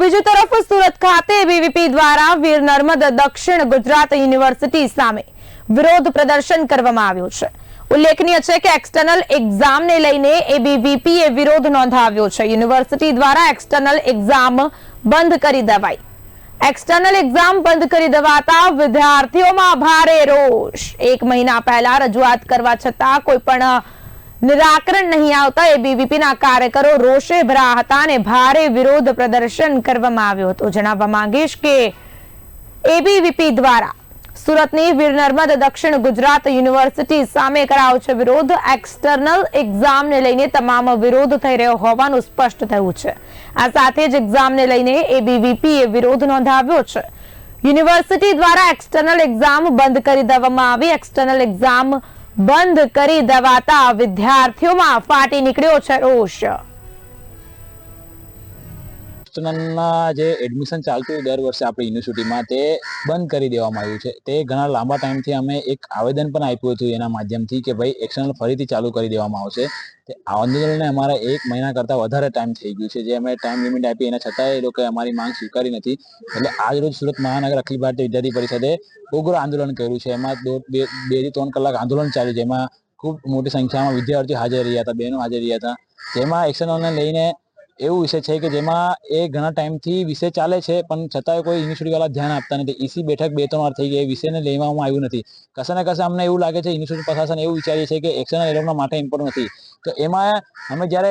બીજી તરફ સુરત ખાતે બીવીપી દ્વારા વીર નર્મદ દક્ષિણ ગુજરાત યુનિવર્સિટી સામે વિરોધ પ્રદર્શન કરવામાં આવ્યું છે. ઉલ્લેખનીય છે કે એક્સટર્નલ એક્ઝામને લઈને એબીવીપીએ વિરોધ નોંધાવ્યો છે. યુનિવર્સિટી દ્વારા એક્સટર્નલ એક્ઝામ બંધ કરી દેવાઈ. એક્સટર્નલ એક્ઝામ બંધ કરી દેવાતા વિદ્યાર્થીઓમાં ભારે રોષ. એક મહિના પહેલા રજૂઆત કરવા છતાં કોઈ પણ નિરાકરણ નહીં આવતા એબીવીપીના કાર્યકરો રોષે ભરા હતા અને ભારે વિરોધ પ્રદર્શન કરવામાં આવ્યું હતું. જણાવવા માંગીશ કે એબીવીપી દ્વારા સુરતની વીર નર્મદ દક્ષિણ ગુજરાત યુનિવર્સિટી સામે કરાયો છે વિરોધ. એક્સટર્નલ એક્ઝામને લઈને તમામ વિરોધ થઈ રહ્યો હોવાનું સ્પષ્ટ થયું છે. આ સાથે જ એક્ઝામને લઈને એબીવીપીએ વિરોધ નોંધાવ્યો છે. યુનિવર્સિટી દ્વારા એક્સટર્નલ એક્ઝામ બંધ કરી દેવામાં આવી. એક્સટર્નલ એક્ઝામ બંધ કરી દેવાતા વિદ્યાર્થીઓમાં ફાટી નીકળ્યો છે રોષ. એક્સટર્નલના જે એડમિશન ચાલતું દર વર્ષે આપણી યુનિવર્સિટીમાં તે બંધ કરી દેવામાં આવ્યું છે. તે ઘણા લાંબા ટાઈમથી અમે એક આવેદન પણ આપ્યું હતું એના માધ્યમથી કે ભાઈ એક્સટર્નલ ફરીથી ચાલુ કરી દેવામાં આવશે. તે આંદોલનને અમારા એક મહિના કરતાં વધારે ટાઈમ થઈ ગયું છે. જે અમે ટાઈમ લિમિટ આપી એના છતાં એ લોકોએ અમારી માંગ સ્વીકારી નથી. એટલે આજ રોજ સુરત મહાનગર અખિલ ભારતીય વિદ્યાર્થી પરિષદે ઉગ્ર આંદોલન કર્યું છે. એમાં બેથી ત્રણ કલાક આંદોલન ચાલ્યું જેમાં ખૂબ મોટી સંખ્યામાં વિદ્યાર્થીઓ હાજર રહ્યા હતા, બહેનો હાજર રહ્યા હતા. જેમાં એક્સટર્નલને લઈને એવું વિષય છે કે જેમાં એ ઘણા ટાઈમથી વિષય ચાલે છે, પણ છતાંય કોઈ યુનિવર્સિટીવાળા ધ્યાન આપતા નથી. ઈસી બેઠક બે ત્રણ વાર થઈ ગઈ, એ વિષયને લેવામાં આવ્યું નથી. કશે ને કશે અમને એવું લાગે છે યુનિવર્સિટી પ્રશાસન એવું વિચારીએ છે કે એક્શન એલોમના માટે ઇમ્પોર્ટન્ટ નથી. તો એમાં અમે જ્યારે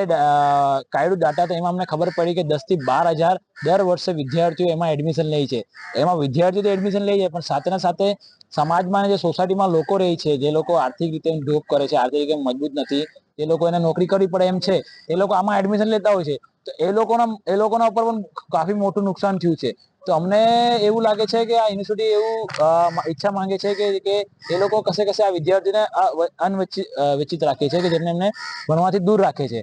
કાઢ્યું ડાટા તો એમાં અમને ખબર પડી કે દસથી બાર હજાર દર વર્ષે વિદ્યાર્થીઓ એમાં એડમિશન લે છે. એમાં વિદ્યાર્થીઓ તો એડમિશન લે છે, પણ સાથે સાથે સમાજમાં જે સોસાયટીમાં લોકો રહે છે, જે લોકો આર્થિક રીતે ડોપ કરે છે, આર્થિક રીતે મજબૂત નથી, એ લોકો એને નોકરી કરવી પડે એમ છે, એ લોકો આમાં એડમિશન લેતા હોય છે. તો એ લોકોના એ લોકોના ઉપર પણ કાફી મોટું નુકસાન થયું છે. તો અમને એવું લાગે છે કે આ યુનિવર્સિટી એવું ઈચ્છા માંગે છે કે કે એ લોકો કશે કશે આ વિદ્યાર્થીને અનવચિત રાખે છે કે જેમને એમને ભણવાથી દૂર રાખે છે.